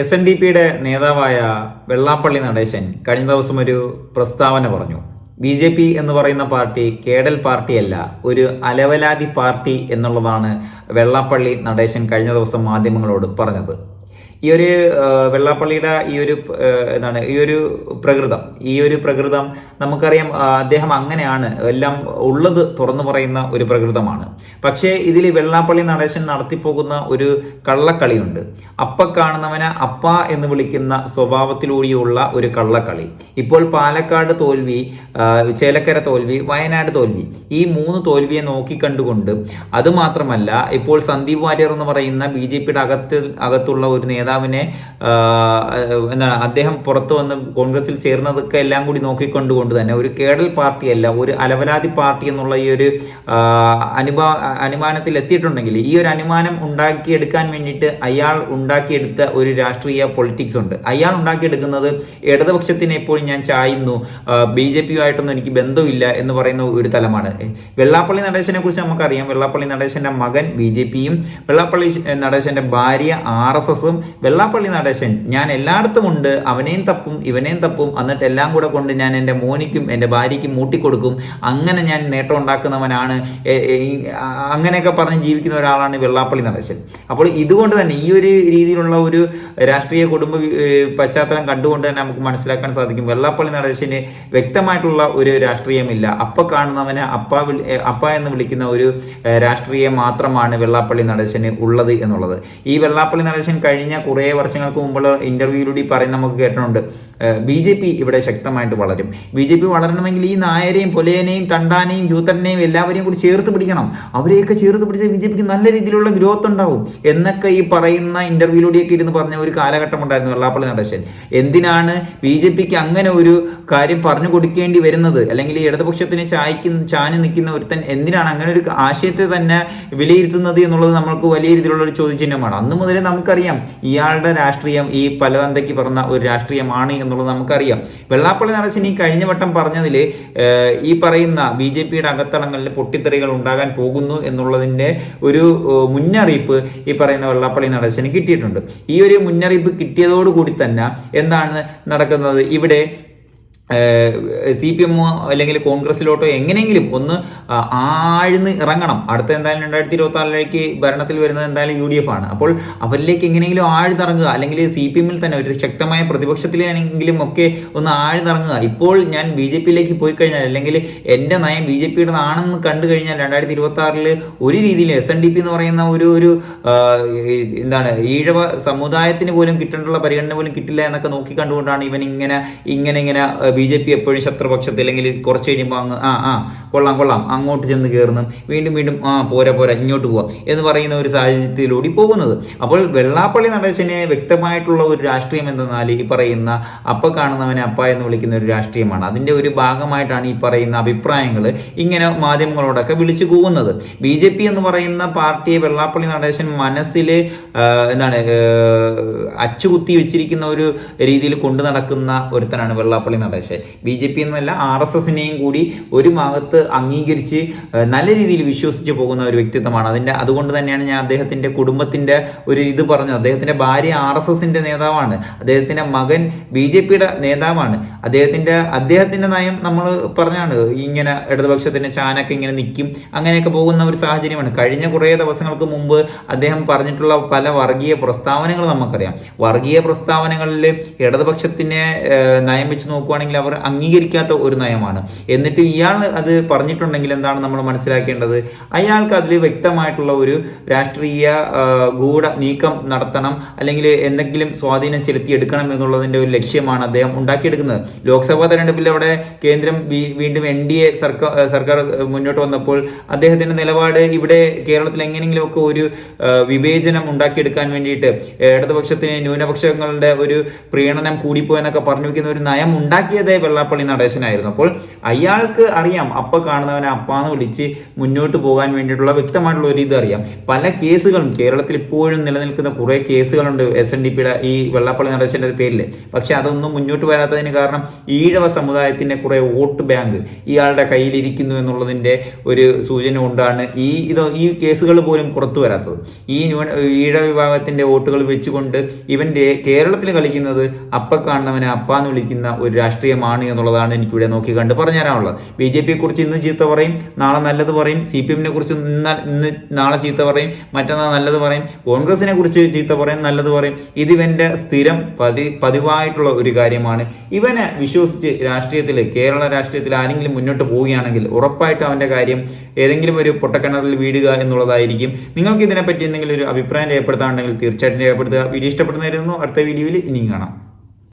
S N D പിയുടെ നേതാവായ വെള്ളാപ്പള്ളി നടേശൻ കഴിഞ്ഞ ദിവസം ഒരു പ്രസ്താവന പറഞ്ഞു. ബി ജെ പി എന്ന് പറയുന്ന പാർട്ടി കേഡൽ പാർട്ടിയല്ല ഒരു അലവലാതി പാർട്ടി എന്നുള്ളതാണ് വെള്ളാപ്പള്ളി നടേശൻ കഴിഞ്ഞ ദിവസം മാധ്യമങ്ങളോട് പറഞ്ഞത്. ഈ ഒരു വെള്ളാപ്പള്ളിയുടെ ഈ ഒരു എന്താണ് ഈ ഒരു പ്രകൃതം ഈ ഒരു പ്രകൃതം നമുക്കറിയാം അദ്ദേഹം അങ്ങനെയാണ് എല്ലാം ഉള്ളത് തുറന്നു പറയുന്ന ഒരു പ്രകൃതമാണ്. പക്ഷേ ഇതിൽ വെള്ളാപ്പള്ളി നടേശൻ നടത്തിപ്പോകുന്ന ഒരു കള്ളക്കളിയുണ്ട്. അപ്പ കാണുന്നവനെ അപ്പ എന്ന് വിളിക്കുന്ന സ്വഭാവത്തിലൂടെയുള്ള ഒരു കള്ളക്കളി. ഇപ്പോൾ പാലക്കാട് തോൽവി ചേലക്കര തോൽവി വയനാട് തോൽവി ഈ മൂന്ന് തോൽവിയെ നോക്കിക്കണ്ടുകൊണ്ട് അതുമാത്രമല്ല ഇപ്പോൾ സന്ദീപ് വാര്യർ എന്ന് പറയുന്ന ബി ജെ പിയുടെ അകത്ത് അകത്തുള്ള ഒരു നേതാവിനെ എന്താണ് അദ്ദേഹം പുറത്തു വന്ന് കോൺഗ്രസിൽ ചേർന്നതൊക്കെ എല്ലാം കൂടി നോക്കിക്കൊണ്ടുകൊണ്ട് തന്നെ ഒരു കേഡൽ പാർട്ടിയല്ല ഒരു അലവലാതി പാർട്ടി എന്നുള്ള ഈ ഒരു അനുഭാ അനുമാനത്തിൽ എത്തിയിട്ടുണ്ടെങ്കിൽ ഈ ഒരു അനുമാനം ഉണ്ടാക്കിയെടുക്കാൻ വേണ്ടിയിട്ട് അയാൾ ഉണ്ടാക്കിയെടുത്ത ഒരു രാഷ്ട്രീയ പൊളിറ്റിക്സ് ഉണ്ട്. അയാൾ ഉണ്ടാക്കിയെടുക്കുന്നത് ഇടതുപക്ഷത്തിനെ എപ്പോഴും ഞാൻ ചായുന്നു ബി ജെ പിയുമായിട്ടൊന്നും എനിക്ക് ബന്ധമില്ല എന്ന് പറയുന്ന ഒരു തലമാണ്. വെള്ളാപ്പള്ളി നടേശനെ കുറിച്ച് നമുക്കറിയാം. വെള്ളാപ്പള്ളി നടേശന്റെ മകൻ ബി ജെ പിയും വെള്ളാപ്പള്ളി നടേശന്റെ ഭാര്യ ആർ എസ് എസും വെള്ളാപ്പള്ളി നടേശൻ ഞാൻ എല്ലായിടത്തും ഉണ്ട് അവനെയും തപ്പും ഇവനെയും തപ്പും എന്നിട്ട് എല്ലാം കൂടെ കൊണ്ട് ഞാൻ എന്റെ മോനിക്കും എന്റെ ഭാര്യയ്ക്കും മൂട്ടിക്കൊടുക്കും. അങ്ങനെ ഞാൻ നേട്ടം ഉണ്ടാക്കുന്നവനാണ് അങ്ങനെയൊക്കെ പറഞ്ഞ് ജീവിക്കുന്ന ഒരാളാണ് വെള്ളാപ്പള്ളി നടേശൻ. അപ്പോൾ ഇതുകൊണ്ട് തന്നെ ഈ ഒരു രീതിയിലുള്ള ഒരു രാഷ്ട്രീയ കുടുംബ പശ്ചാത്തലം കണ്ടുകൊണ്ട് തന്നെ നമുക്ക് മനസ്സിലാക്കാൻ സാധിക്കും വെള്ളാപ്പള്ളി നടേശന് വ്യക്തമായിട്ടുള്ള ഒരു രാഷ്ട്രീയമില്ല. അപ്പ കാണുന്നവനെ അപ്പ അപ്പ എന്ന് വിളിക്കുന്ന ഒരു രാഷ്ട്രീയം മാത്രമാണ് വെള്ളാപ്പള്ളി നടേശന് ഉള്ളത് എന്നുള്ളത്. ഈ വെള്ളാപ്പള്ളി നടേശൻ കഴിഞ്ഞ കുറേ വർഷങ്ങൾക്ക് മുമ്പുള്ള ഇന്റർവ്യൂയിലൂടെ പറയുന്ന നമുക്ക് കേട്ടിട്ടുണ്ട്. ബി ജെ പി ഇവിടെ ശക്തമായിട്ട് വളരും. ബി ജെ പി വളരണമെങ്കിൽ ഈ നായരെയും പൊലേനെയും തണ്ടാനെയും ജൂത്തനെയും എല്ലാവരെയും കൂടി ചേർത്ത് പിടിക്കണം. അവരെയൊക്കെ ചേർത്ത് പിടിച്ചാൽ ബി ജെ പിക്ക് നല്ല രീതിയിലുള്ള ഗ്രോത്ത് ഉണ്ടാവും. എന്നൊക്കെ ഈ പറയുന്ന ഇന്റർവ്യൂയിലൂടെയൊക്കെ ഇരുന്ന് പറഞ്ഞ ഒരു കാലഘട്ടം ഉണ്ടായിരുന്നു വെള്ളാപ്പള്ളി നടേശൻ. എന്തിനാണ് ബി ജെ പിക്ക് അങ്ങനെ ഒരു കാര്യം പറഞ്ഞു കൊടുക്കേണ്ടി വരുന്നത്? അല്ലെങ്കിൽ ഈ ഇടതുപക്ഷത്തിന് ചായ്ക്കുന്ന ചാഞ്ഞു നിൽക്കുന്ന ഒരുത്തൻ എന്തിനാണ് അങ്ങനെ ഒരു ആശയത്തെ തന്നെ വിലയിരുത്തുന്നത് എന്നുള്ളത് നമ്മൾക്ക് വലിയ രീതിയിലുള്ള ഒരു ചോദ്യചിഹ്നമാണ്. അന്ന് മുതലേ നമുക്കറിയാം ഇയാളുടെ രാഷ്ട്രീയം ഈ പലതന്തയ്ക്ക് പറഞ്ഞ ഒരു രാഷ്ട്രീയമാണ് എന്നുള്ളത് നമുക്കറിയാം. വെള്ളാപ്പള്ളി നടച്ചൻ ഈ കഴിഞ്ഞ വട്ടം പറഞ്ഞതിൽ ഈ പറയുന്ന ബി ജെ പിയുടെ അകത്തളങ്ങളിൽ പൊട്ടിത്തെറികൾ ഉണ്ടാകാൻ പോകുന്നു എന്നുള്ളതിന്റെ ഒരു മുന്നറിയിപ്പ് ഈ പറയുന്ന വെള്ളാപ്പള്ളി നടച്ചന് കിട്ടിയിട്ടുണ്ട്. ഈ ഒരു മുന്നറിയിപ്പ് കിട്ടിയതോടുകൂടി തന്നെ എന്താണ് നടക്കുന്നത്? ഇവിടെ സി പി എമ്മോ അല്ലെങ്കിൽ കോൺഗ്രസിലോട്ടോ എങ്ങനെയെങ്കിലും ഒന്ന് ആഴ്ന്ന് ഇറങ്ങണം. അടുത്ത എന്തായാലും രണ്ടായിരത്തി ഇരുപത്തി ആറിലേക്ക് ഭരണത്തിൽ വരുന്നത് എന്തായാലും യു ഡി എഫ് ആണ്. അപ്പോൾ അവരിലേക്ക് എങ്ങനെയെങ്കിലും ആഴ്ന്നിറങ്ങുക. അല്ലെങ്കിൽ സി പി എമ്മിൽ തന്നെ ഒരു ശക്തമായ പ്രതിപക്ഷത്തിലെങ്കിലും ഒക്കെ ഒന്ന് ആഴ്ന്നിറങ്ങുക. ഇപ്പോൾ ഞാൻ ബി ജെ പിയിലേക്ക് പോയി കഴിഞ്ഞാൽ അല്ലെങ്കിൽ എന്റെ നയം ബി ജെ പിയുടെ ആണെന്ന് കണ്ടു കഴിഞ്ഞാൽ രണ്ടായിരത്തി ഇരുപത്തി ആറിൽ ഒരു രീതിയിൽ എസ് എൻ ഡി പി എന്ന് പറയുന്ന ഒരു ഒരു എന്താണ് ഈഴവ സമുദായത്തിന് പോലും കിട്ടേണ്ടുള്ള പരിഗണന പോലും കിട്ടില്ല എന്നൊക്കെ നോക്കി കണ്ടുകൊണ്ടാണ് ഇവൻ ഇങ്ങനെ ഇങ്ങനെ ഇങ്ങനെ ബി ജെ പി എപ്പോഴും ശത്രുപക്ഷത്ത് അല്ലെങ്കിൽ കുറച്ച് കഴിയുമ്പോൾ അങ്ങ് ആ ആ കൊള്ളാം കൊള്ളാം അങ്ങോട്ട് ചെന്ന് കയറുന്നു വീണ്ടും വീണ്ടും ആ പോരാ പോരാ ഇങ്ങോട്ട് പോവാം എന്ന് പറയുന്ന ഒരു സാഹചര്യത്തിലൂടെ പോകുന്നത്. അപ്പോൾ വെള്ളാപ്പള്ളി നടേശന് വ്യക്തമായിട്ടുള്ള ഒരു രാഷ്ട്രീയം എന്തെന്നാൽ ഈ പറയുന്ന അപ്പ കാണുന്നവനെ അപ്പ എന്ന് വിളിക്കുന്ന ഒരു രാഷ്ട്രീയമാണ്. അതിന്റെ ഒരു ഭാഗമായിട്ടാണ് ഈ പറയുന്ന അഭിപ്രായങ്ങൾ ഇങ്ങനെ മാധ്യമങ്ങളോടൊക്കെ വിളിച്ചു കൂവുന്നത്. ബി ജെ പി എന്ന് പറയുന്ന പാർട്ടിയെ വെള്ളാപ്പള്ളി നടേശൻ മനസ്സിൽ എന്താണ് അച്ചുകുത്തി വെച്ചിരിക്കുന്ന ഒരു രീതിയിൽ കൊണ്ടു നടക്കുന്ന ഒരുത്തനാണ് Vellappally Natesan. B J P എന്നല്ല ആർ എസ് എസിനെയും കൂടി ഒരു ഭാഗത്ത് അംഗീകരിച്ച് നല്ല രീതിയിൽ വിശ്വസിച്ച് പോകുന്ന ഒരു വ്യക്തിത്വമാണ്. അതിന്റെ അതുകൊണ്ട് തന്നെയാണ് ഞാൻ അദ്ദേഹത്തിന്റെ കുടുംബത്തിന്റെ ഒരു ഇത് പറഞ്ഞത്. അദ്ദേഹത്തിന്റെ ഭാര്യ ആർ എസ് എസിന്റെ നേതാവാണ്. അദ്ദേഹത്തിന്റെ മകൻ ബി ജെ പിയുടെ നേതാവാണ്. അദ്ദേഹത്തിന്റെ അദ്ദേഹത്തിന്റെ നയം നമ്മൾ പറഞ്ഞാണ് ഇങ്ങനെ ഇടതുപക്ഷത്തിന്റെ ചാനൊക്കെ ഇങ്ങനെ നിൽക്കും അങ്ങനെയൊക്കെ പോകുന്ന ഒരു സാഹചര്യമാണ്. കഴിഞ്ഞ കുറേ ദിവസങ്ങൾക്ക് മുമ്പ് അദ്ദേഹം പറഞ്ഞിട്ടുള്ള പല വർഗീയ പ്രസ്താവനകൾ നമുക്കറിയാം. വർഗീയ പ്രസ്താവനകളിൽ ഇടതുപക്ഷത്തിനെ നയം വെച്ച് നോക്കുവാണെങ്കിൽ അവർ അംഗീകരിക്കാത്ത ഒരു നയമാണ്. എന്നിട്ട് ഇയാൾ അത് പറഞ്ഞിട്ടുണ്ടെങ്കിൽ എന്താണ് നമ്മൾ മനസ്സിലാക്കേണ്ടത്? അയാൾക്ക് അതിൽ വ്യക്തമായിട്ടുള്ള ഒരു രാഷ്ട്രീയ ഗൂഢ നീക്കം നടത്തണം അല്ലെങ്കിൽ എന്തെങ്കിലും സ്വാധീനം ചെലുത്തിയെടുക്കണം എന്നുള്ളതിന്റെ ഒരു ലക്ഷ്യമാണ് അദ്ദേഹം ഉണ്ടാക്കിയെടുക്കുന്നത്. ലോക്സഭാ തെരഞ്ഞെടുപ്പിൽ അവിടെ കേന്ദ്രം വീണ്ടും എൻ ഡി എ സർക്കാർ സർക്കാർ മുന്നോട്ട് വന്നപ്പോൾ അദ്ദേഹത്തിന്റെ നിലപാട് ഇവിടെ കേരളത്തിൽ എങ്ങനെയെങ്കിലുമൊക്കെ ഒരു വിവേചനം ഉണ്ടാക്കിയെടുക്കാൻ വേണ്ടിയിട്ട് ഇടതുപക്ഷത്തിന് ന്യൂനപക്ഷങ്ങളുടെ ഒരു പ്രീണനം കൂടിപ്പോയെന്നൊക്കെ പറഞ്ഞു വയ്ക്കുന്ന ഒരു നയം ഉണ്ടാക്കിയത് ആദ്യമേതേ വെള്ളാപ്പള്ളി നടേശനായിരുന്നു അപ്പോൾ അയാൾക്ക് അറിയാം അപ്പ കാണുന്നവനെ അപ്പാന്ന് വിളിച്ച് മുന്നോട്ട് പോകാൻ വേണ്ടിയിട്ടുള്ള വ്യക്തമായിട്ടുള്ള ഒരു ഇത് അറിയാം. പല കേസുകളും കേരളത്തിൽ ഇപ്പോഴും നിലനിൽക്കുന്ന കുറേ കേസുകളുണ്ട് എസ് എൻ ഡി പിയുടെ ഈ വെള്ളാപ്പള്ളി നടേശന്റെ പേരിൽ. പക്ഷെ അതൊന്നും മുന്നോട്ട് വരാത്തതിന് കാരണം ഈഴവ സമുദായത്തിന്റെ കുറേ വോട്ട് ബാങ്ക് ഇയാളുടെ കയ്യിലിരിക്കുന്നു എന്നുള്ളതിന്റെ ഒരു സൂചന കൊണ്ടാണ് ഈ ഇത് ഈ കേസുകൾ പോലും പുറത്തു വരാത്തത്. ഈ ഈഴവ വിഭാഗത്തിന്റെ വോട്ടുകൾ വെച്ചുകൊണ്ട് ഇവന്റെ കേരളത്തിൽ കളിക്കുന്നത് അപ്പ കാണുന്നവനെ അപ്പാന്ന് വിളിക്കുന്ന ഒരു രാഷ്ട്രീയമാണ് എന്നുള്ളതാണ് എനിക്കിവിടെ നോക്കി കണ്ട് പറഞ്ഞു തരാനുള്ളത് ബി ജെ പിയെ കുറിച്ച് ഇന്ന് ചീത്ത പറയും നാളെ നല്ലത് പറയും സി പി എമ്മിനെ കുറിച്ച് ഇന്ന് നാളെ ചീത്ത പറയും മറ്റന്നാൾ നല്ലത് പറയും കോൺഗ്രസിനെ കുറിച്ച് ചീത്ത പറയും നല്ലത് പറയും. ഇത് ഇവന്റെ സ്ഥിരം പതി പതിവായിട്ടുള്ള ഒരു കാര്യമാണ്. ഇവനെ വിശ്വസിച്ച് രാഷ്ട്രീയത്തിൽ കേരള രാഷ്ട്രീയത്തിൽ ആരെങ്കിലും മുന്നോട്ട് പോവുകയാണെങ്കിൽ ഉറപ്പായിട്ട് അവന്റെ കാര്യം ഏതെങ്കിലും ഒരു പൊട്ടക്കിണറിൽ വീടുക എന്നുള്ളതായിരിക്കും. നിങ്ങൾക്ക് ഇതിനെപ്പറ്റി എന്തെങ്കിലും ഒരു അഭിപ്രായം രേഖപ്പെടുത്താനുണ്ടെങ്കിൽ തീർച്ചയായിട്ടും രേഖപ്പെടുത്തുക. വീഡിയോ ഇഷ്ടപ്പെടുന്നതായിരുന്നു അടുത്ത വീഡിയോയിൽ ഇനിയും കാണാം.